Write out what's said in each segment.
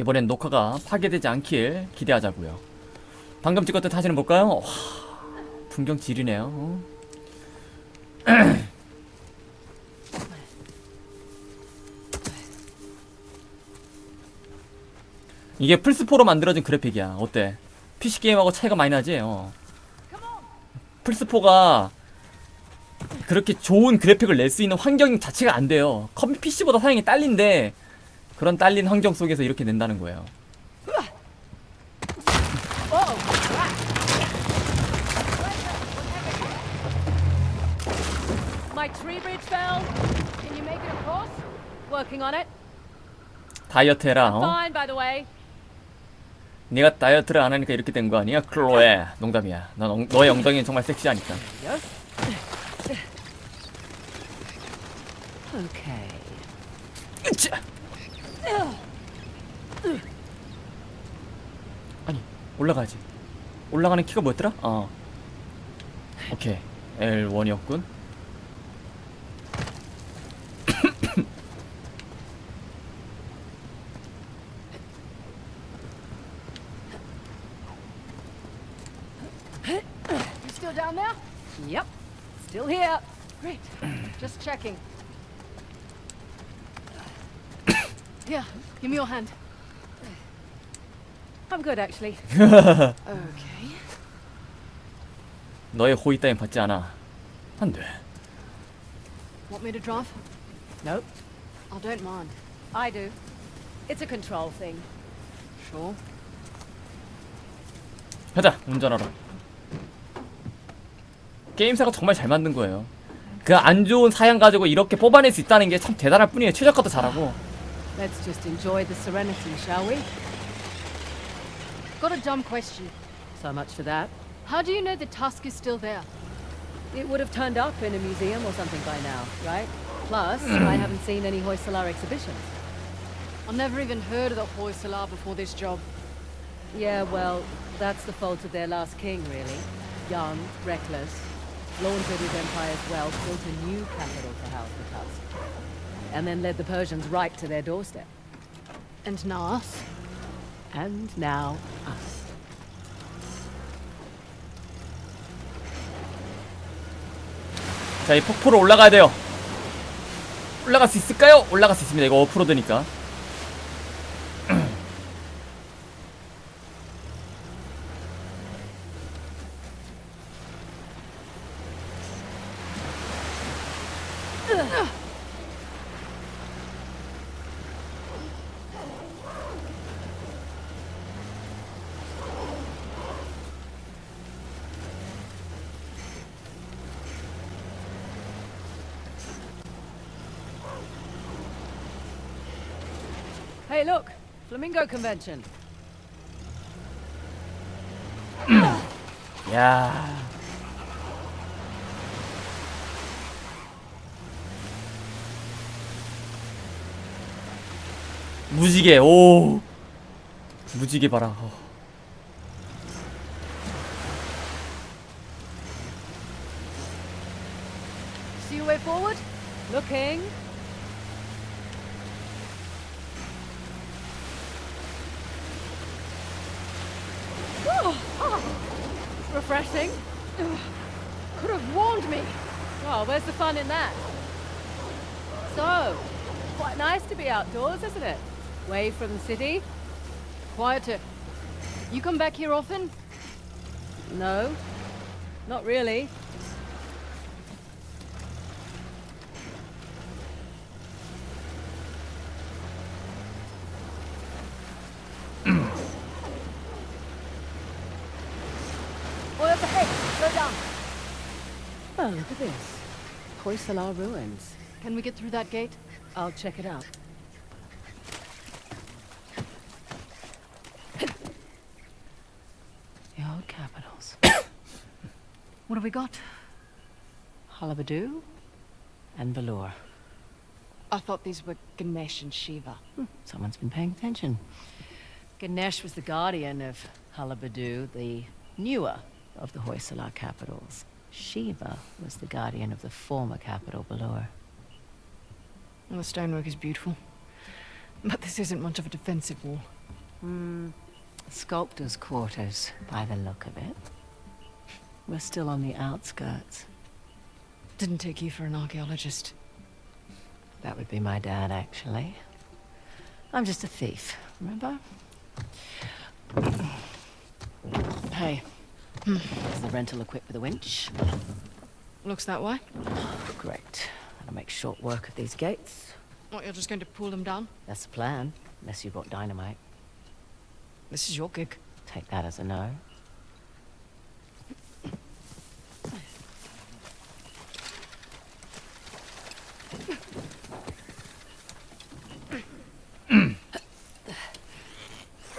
이번엔 녹화가 파괴되지 않길 기대하자고요. 방금 찍었던 사진은 볼까요? 와, 풍경 지리네요. 어? 이게 플스4로 만들어진 그래픽이야. 어때? PC 게임하고 차이가 많이 나지? 어. 플스4가 그렇게 좋은 그래픽을 낼 수 있는 환경 자체가 안 돼요. 컴 PC보다 사양이 딸린데 그런 딸린 환경 속에서 이렇게 낸다는 거예요. 다이어트 해라. 어? 네가 다이어트를 안 하니까 이렇게 된 거 아니야? 클로에. 농담이야. 넌 엉- 너의 엉덩이는 정말 섹시하니까. 으쌰! 아니 올라가야지. 올라가는 키가 뭐였더라? 어. 오케이. L1이었군. You still down there? Yep. Still here. Great. Just checking. Here, give me your hand. I'm good, actually. okay. 너의 호의 따윈 받지 않아. 안 돼. Want me to drive? Nope. I don't mind. I do. It's a control thing. Sure. 가자 운전하러 게임사가 정말 잘 만든 거예요 그 안 좋은 사양 가지고 이렇게 뽑아낼 수 있다는 게 참 대단할 뿐이에요 최저가도 잘하고 Let's just enjoy the serenity, shall we? Got a dumb question. So much for that. How do you know the tusk is still there? It would have turned up in a museum or something by now, right? Plus, I haven't seen any Hoysalar exhibitions. I've never even heard of the Hoysala before this job. Yeah, well, that's the fault of their last king, really. Young, reckless, flaunted his empire's wealth, built a new capital to house the Tusk. And then led the Persians right to their doorstep. And now us? And now, us. 자 이 폭포로 올라가야 돼요 올라갈 수 있을까요? 올라갈 수 있습니다 이거 오프로드니까 Hey, look! Flamingo convention. 야 무지개 오 무지개 봐라 어. See your way forward? Looking. Refreshing. Could have warned me. Oh, where's the fun in that? So, quite nice to be outdoors, isn't it? Away from the city? Quieter. You come back here often? No, not really. Oil up ahead. Slow down. Oh, look at this. Hoysalar ruins. Can we get through that gate? I'll check it out. The old capitals. What have we got? Halabadu and Valor. I thought these were Ganesh and Shiva. Hmm, someone's been paying attention. Ganesh was the guardian of Halabadu, the newer of the Hoysalar capitals. Shiva was the guardian of the former capital. Well, the stonework is beautiful. But this isn't much of a defensive wall. Hmm. Sculptor's quarters, by the look of it. We're still on the outskirts. Didn't take you for an archaeologist. That would be my dad, actually. I'm just a thief, remember? Hey, is the rental equipped with a winch? Looks that way. Great. That'll make short work of these gates. What, you're just going to pull them down? That's the plan, unless you've got dynamite. This is your gig. Take that as a no.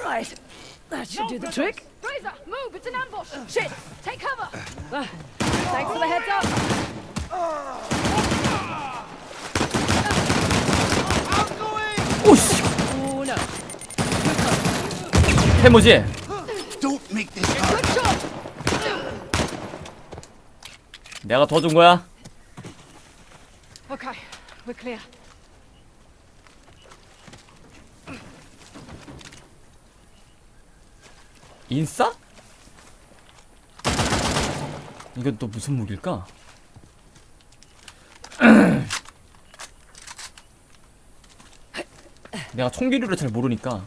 right. That should do the trick. Move! It's an ambush! Shit! Take cover! Thanks for the heads up! 오씨 Oh no. 해모지 Don't make this hard. Good shot! 내가 도와준 거야 Okay, we're clear. 인싸? 이건 또 무슨 무기일까? 내가 총기류를 잘 모르니까.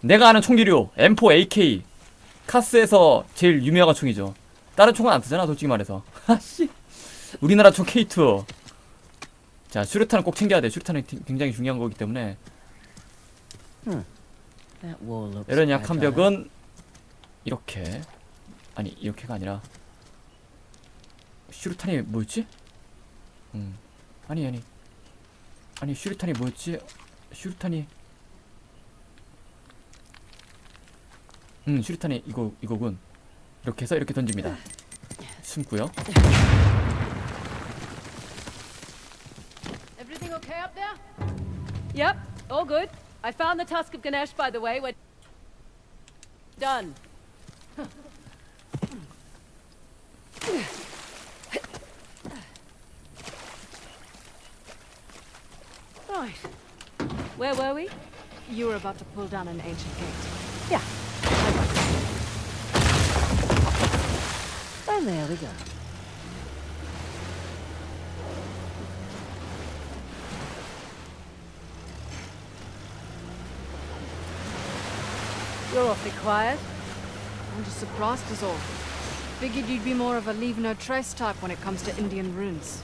내가 아는 총기류 M4 AK 카스에서 제일 유명한 총이죠. 다른 총은 안 쓰잖아 솔직히 말해서. 하씨. 우리나라 총 K2 자 슈루탄은 꼭 챙겨야 돼. 슈루탄은 굉장히 중요한 거기 때문에. 이런 약한. 벽은 이렇게. 아니 이렇게가 아니라 슈루탄이 뭐였지? 음 아니 아니 아니 슈루탄이 뭐였지? 슈루탄이 음 슈루탄이 이거 이거군 이렇게 해서 이렇게 던집니다 숨고요 Everything okay up there? Yep, all good. I found the tusk of Ganesh, by the way. We're done. We? You were about to pull down an ancient gate. Yeah. And there we go. You're awfully quiet. I'm just surprised as all. Figured you'd be more of a leave no trace type when it comes to Indian runes.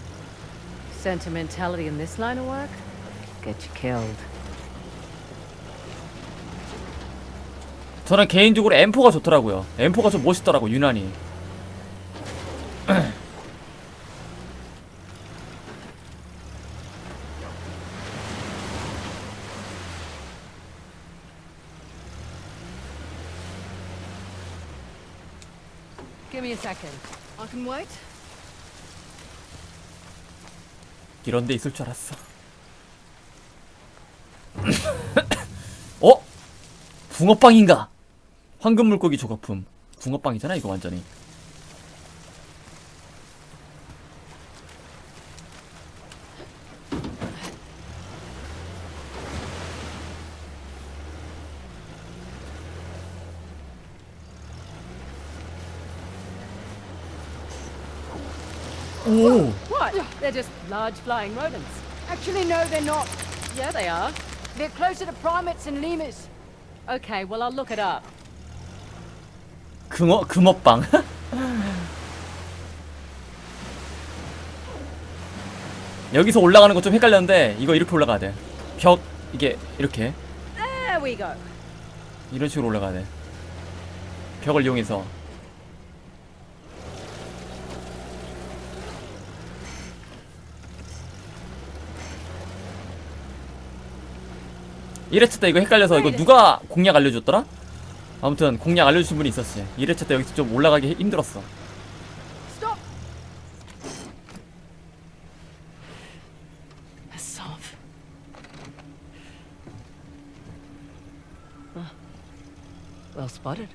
Sentimentality in this line of work? Get you killed. 저는 개인적으로 M4가 좋더라고요 M4가 좀 멋있더라고 유난히 Give me a second. I can wait. 이런 데 있을 줄 알았어. 어? 붕어빵인가? 황금 물고기 조각품. 붕어빵이잖아 이거 완전히. 오. What? They're just large flying rodents. Actually, no, they're not. Yeah, they are. They're closer to primates and lemurs. Okay, well, I'll look it up. 금어 금어빵. 여기서 올라가는 거 좀 헷갈렸는데 이거 이렇게 올라가야 돼. 벽 이게 이렇게 There we go. 이런 식으로 올라가야 돼. 벽을 이용해서 이래차 때 이거 헷갈려서 이거 누가 공략 알려줬더라? 아무튼 공략 알려주신 분이 있었지. 이래차 때 여기서 좀 올라가기 힘들었어. Stop! A sov. Well spotted.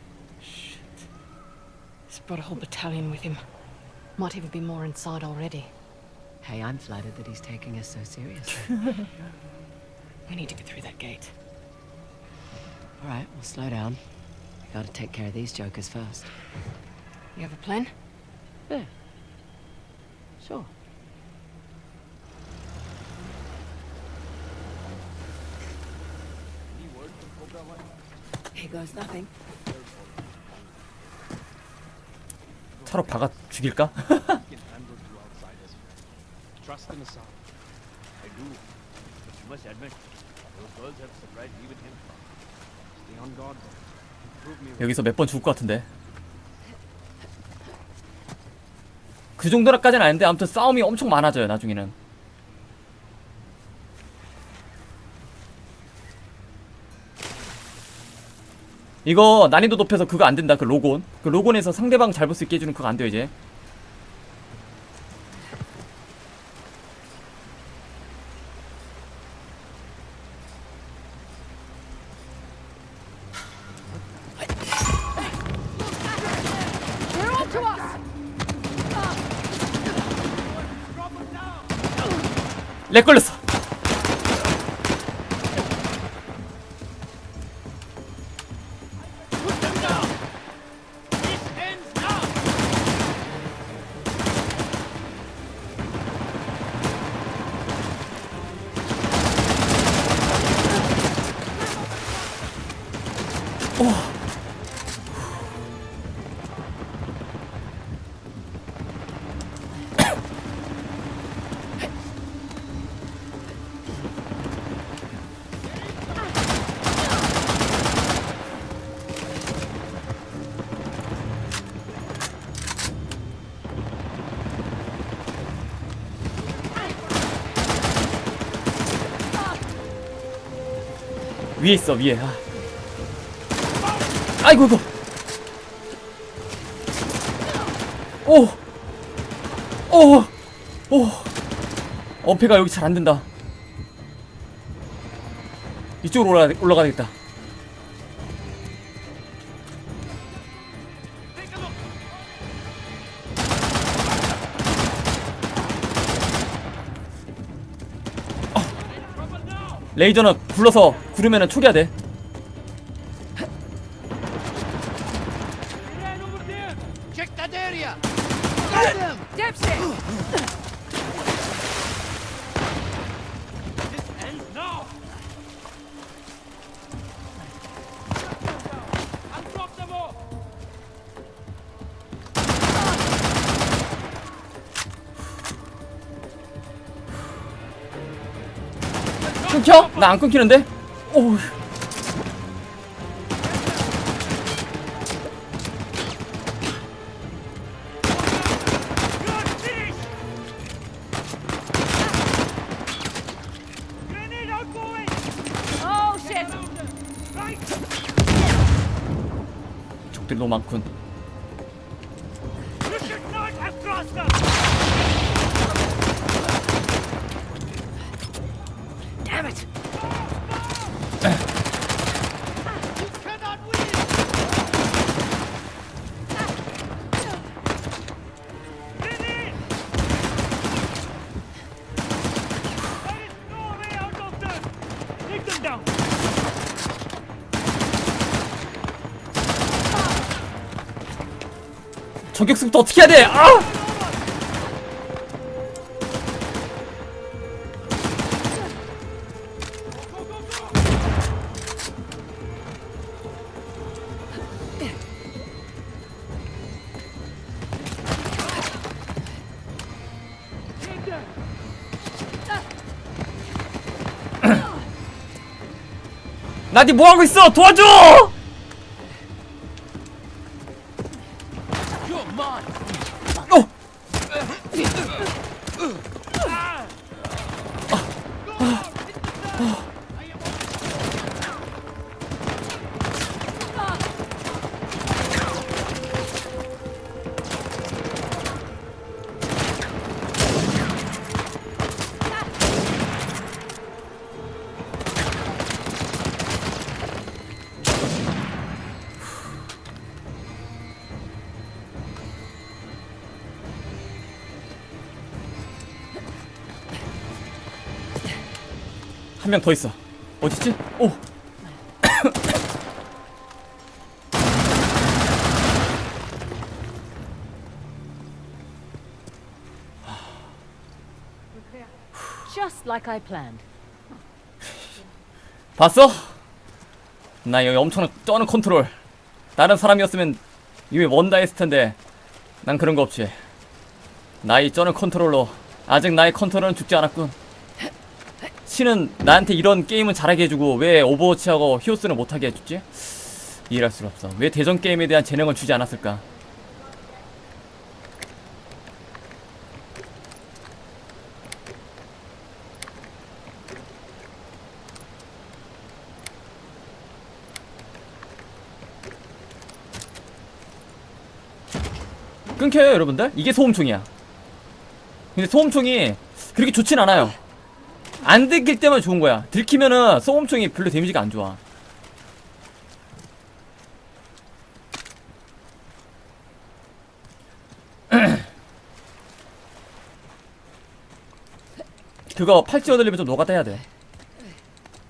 He's brought a whole battalion with him. Might even be more inside already. Hey, I'm flattered that he's taking us so seriously. We need to get through that gate. All right, we'll slow down. We gotta take care of these jokers first. You have a plan? Yeah. Sure. Here goes nothing. 차로 박아 죽일까? can handle two outsiders. Trust in Assad. I do. But you must admit, those girls have surprised even him. Stay on guard. though. 여기서 몇 번 죽을 것 같은데. 그 정도까지는 아닌데 아무튼 싸움이 엄청 많아져요 나중에는. 이거 난이도 높여서 그거 안 된다 그 로곤 그 로곤에서 상대방 잘 볼 수 있게 해주는 그거 안 돼요 이제 렉 걸렸어 위에 있어 위에. 아. 아이고 이거. 오 오오. 엄폐가 여기 잘 안 된다. 이쪽으로 올라 올라가야겠다. 레이저는 굴러서 구르면은 초기화 돼. 끊겨? 나 안 끊기는데? 오. Oh 저격수부터 어떻게 해야 돼? 아! 나니 뭐 하고 있어? 도와줘! 한 명 더 있어. 어딨지? 오. 봤어? 나 여기 엄청 쩌는 컨트롤. 다른 사람이었으면 이미 원다 했을 텐데 난 그런 거 없지. 나의 쩌는 컨트롤로 아직 나의 컨트롤은 죽지 않았군. 신은 나한테 이런 게임은 잘하게 해주고 왜 오버워치하고 히오스는 못하게 해줬지? 이해할 수가 없어. 왜 대전 게임에 대한 재능을 주지 않았을까? 끊겨요 여러분들 이게 소음총이야 근데 소음총이 그렇게 좋진 않아요 안 들킬 때만 좋은 거야. 들키면은 소음총이 별로 데미지가 안 좋아. 그거 팔찌 얻으려면 좀 노가다 해야 돼.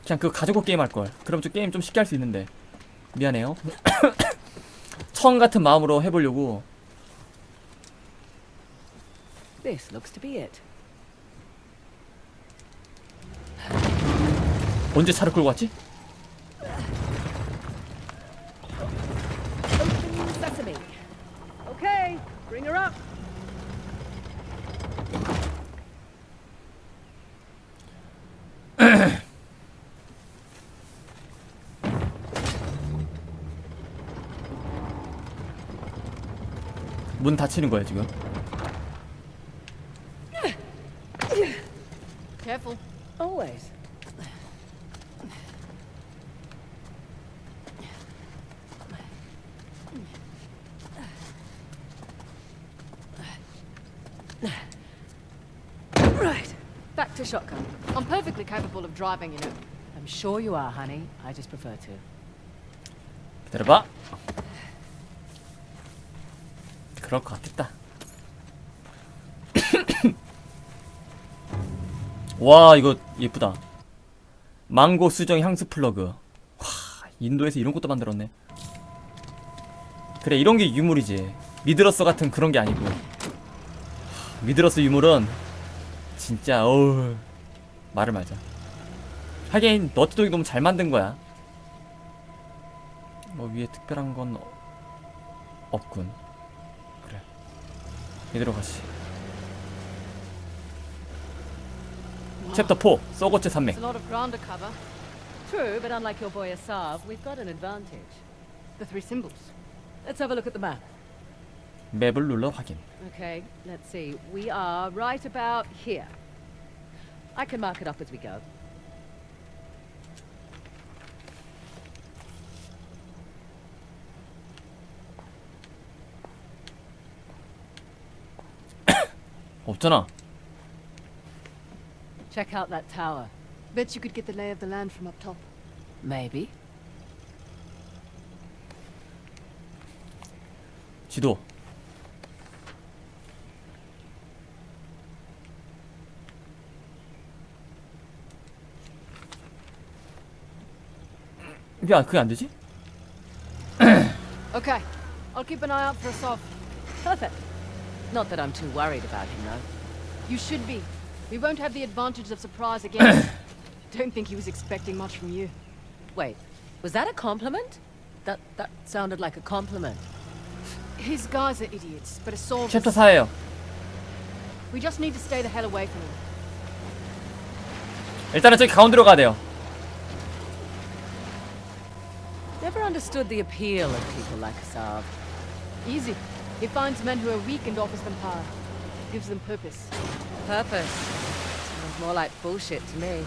그냥 그거 가지고 게임 할 걸. 그럼 좀 게임 좀 쉽게 할 수 있는데. 미안해요. 처음 같은 마음으로 해보려고. This looks to be it. 언제 차를 끌고 왔지? 문 닫히는 거야 지금 Careful. Always. Right, back to shotgun. I'm perfectly capable of driving, you know. I'm sure you are, honey. I just prefer to. 기다려봐. 그럴 것 같겠다. 와 이거 예쁘다. 망고 수정 향수 플러그. 와 인도에서 이런 것도 만들었네. 그래 이런 게 유물이지. 미드러스 같은 그런 게 아니고. 미드러스 유물은 진짜 어우 말을 말자 하긴 너트독이 너무 잘 만든 거야 뭐 위에 특별한 건 어- 없군. 그래. 이대로 가시. 챕터 4 쏘고체 It's 산맥. a lot of ground to cover. True, but unlike your boy Asav, we've got an advantage. The three symbols. Let's have a look at the map. 맵을 눌러 확인. Okay, let's see. We are right about here. I can mark it up as we go. 없잖아. Check out that tower. Bet you could get the lay of the land from up top. Maybe. 지도. 야, 그게 안 되지? Okay. I'll keep an eye out for a soft. Perfect. Not that I'm too worried about him, though. You should be. We won't have the advantage of surprise again. Don't think he was expecting much from you. Wait, was that a compliment? That that sounded like a compliment. His guys are idiots, but Assault. 챕터 4예요. We just need to stay the hell away from him. 일단은 저기 가운데로 가야 돼요. Never understood the appeal of people like Asav. Easy. He finds men who are weak and offers them power. Gives them purpose. Purpose. Sounds more like bullshit to me.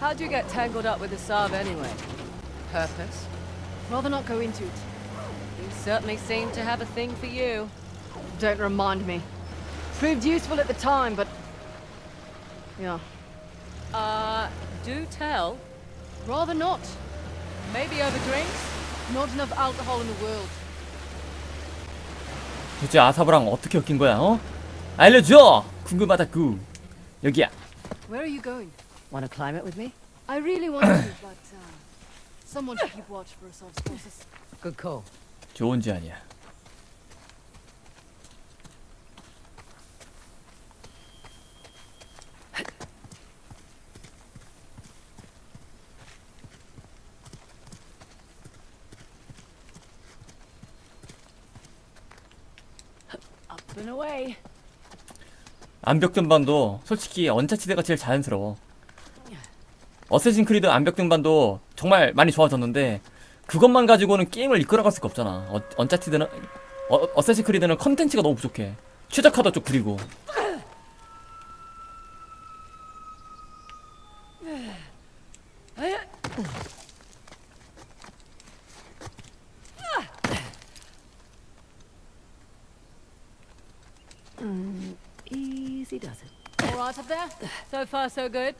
How'd you get tangled up with Asav anyway? Purpose? Rather not go into it. He certainly seemed to have a thing for you. Don't remind me. Proved useful at the time, but. Yeah. Uh, do tell. Rather not. Maybe over drinks? Not enough alcohol in the world. 도대체 아사브랑 어떻게 엮인 거야, 어? 알려줘! 궁금하다, 구. 여기야. Where are you going? Want to climb it with me? I really want to, but uh, someone should keep watch for forces. Good call. 좋은 제안이야. 암벽 등반도 솔직히 언차치드가 제일 자연스러워. 어쌔신 크리드 암벽 등반도 정말 많이 좋아졌는데 그것만 가지고는 게임을 이끌어갈 수가 없잖아. 어, 언차치드는 어, 어쌔신 크리드는 컨텐츠가 너무 부족해. 최적화도 좀 구리고. Easy does it. All right up there? So far, so good.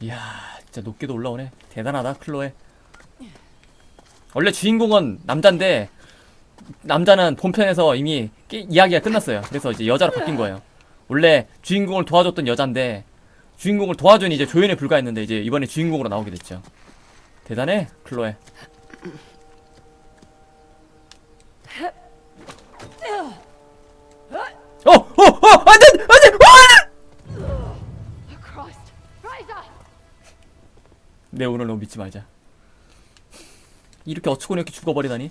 이야, 진짜 높게도 올라오네. 대단하다, 클로에. 원래 주인공은 남자인데 남자는 본편에서 이미 게- 이야기가 끝났어요. 그래서 이제 여자로 바뀐 거예요. 원래 주인공을 도와줬던 여잔데 주인공을 도와준 이제 조연에 불과했는데 이제 이번에 주인공으로 나오게 됐죠. 대단해, 클로에. 어, 어, 어, 안 돼, 안 돼, 와! Oh, Christ. Fraser! 내 오늘 너무 믿지 말자. 이렇게 어처구니 없게 죽어버리다니.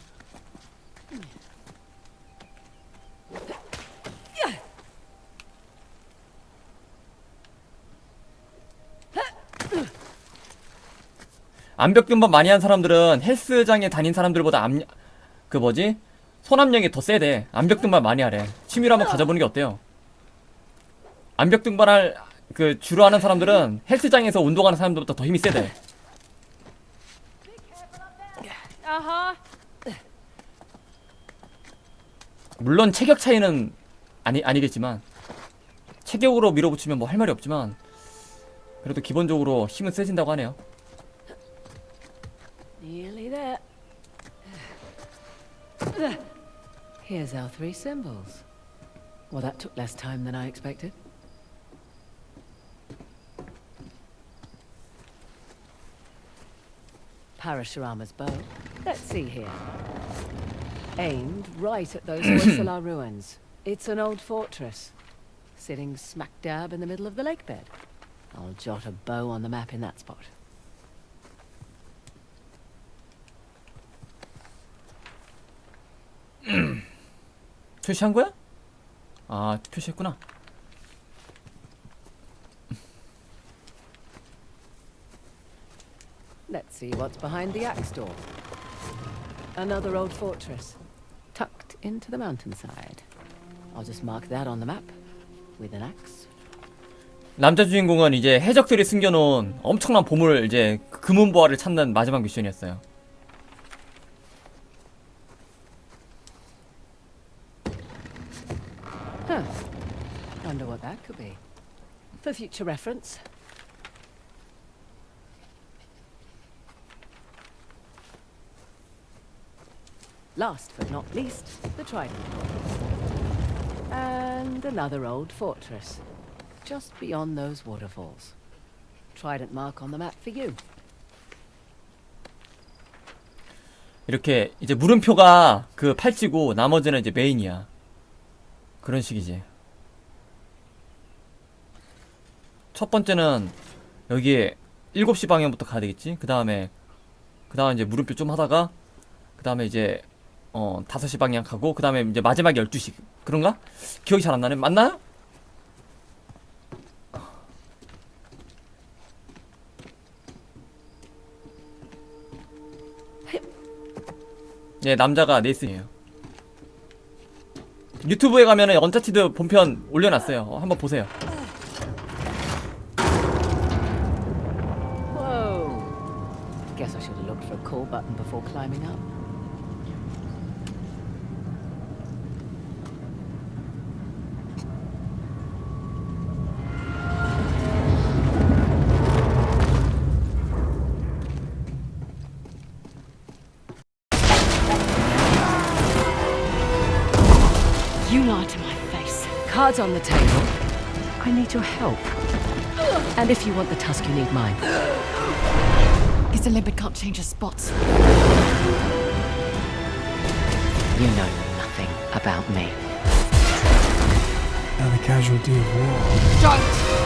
암벽 등반 많이 한 사람들은 헬스장에 다닌 사람들보다 암, 그 뭐지? 손압력이 더 세대. 암벽 등반 많이 하래. 취미로 한번 가져보는 게 어때요? 암벽 등반할 그 주로 하는 사람들은 헬스장에서 운동하는 사람들보다 더 힘이 세대. 물론 체격 차이는 아니 아니겠지만 체격으로 밀어붙이면 뭐 할 말이 없지만 그래도 기본적으로 힘은 세진다고 하네요. Nearly there. Here's our three symbols. Well, that took less time than I expected. Parashurama's bow. Let's see here. Aimed right at those Hoysala ruins. It's an old fortress, sitting smack dab in the middle of the lake bed. I'll jot a bow on the map in that spot. 표시한 거야? 아 표시했구나. Let's see what's behind the axe door. Another old fortress, tucked into the mountainside. I'll just mark that on the map with an axe. 남자 주인공은 이제 해적들이 숨겨놓은 엄청난 보물 이제 금은 보화를 찾는 마지막 미션이었어요. Huh. Wonder what that could be. For future reference. Last but not least, the trident. And another old fortress, just beyond those waterfalls. Trident mark on the map for you. 이렇게 이제 물음표가 그 팔찌고 나머지는 이제 메인이야. 그런 식이지. 첫 번째는 여기 7시 방향부터 가야 되겠지. 그 다음에 그 다음에 이제 물음표 좀 하다가 그 다음에 이제 어 5시 방향 가고 그 다음에 이제 마지막 12시 그런가? 기억이 잘 안 나네. 맞나요? 예, 남자가 네이슨이에요. 유튜브에 가면은 언차티드 본편 올려놨어요. 어, 한번 보세요. Guess I should have looked for a call button before climbing up. You lie to my face. Cards on the table. I need your help. And if you want the tusk, you need mine. Guess the limpet can't change his spots. You know nothing about me. Now the casualty of war. Don't!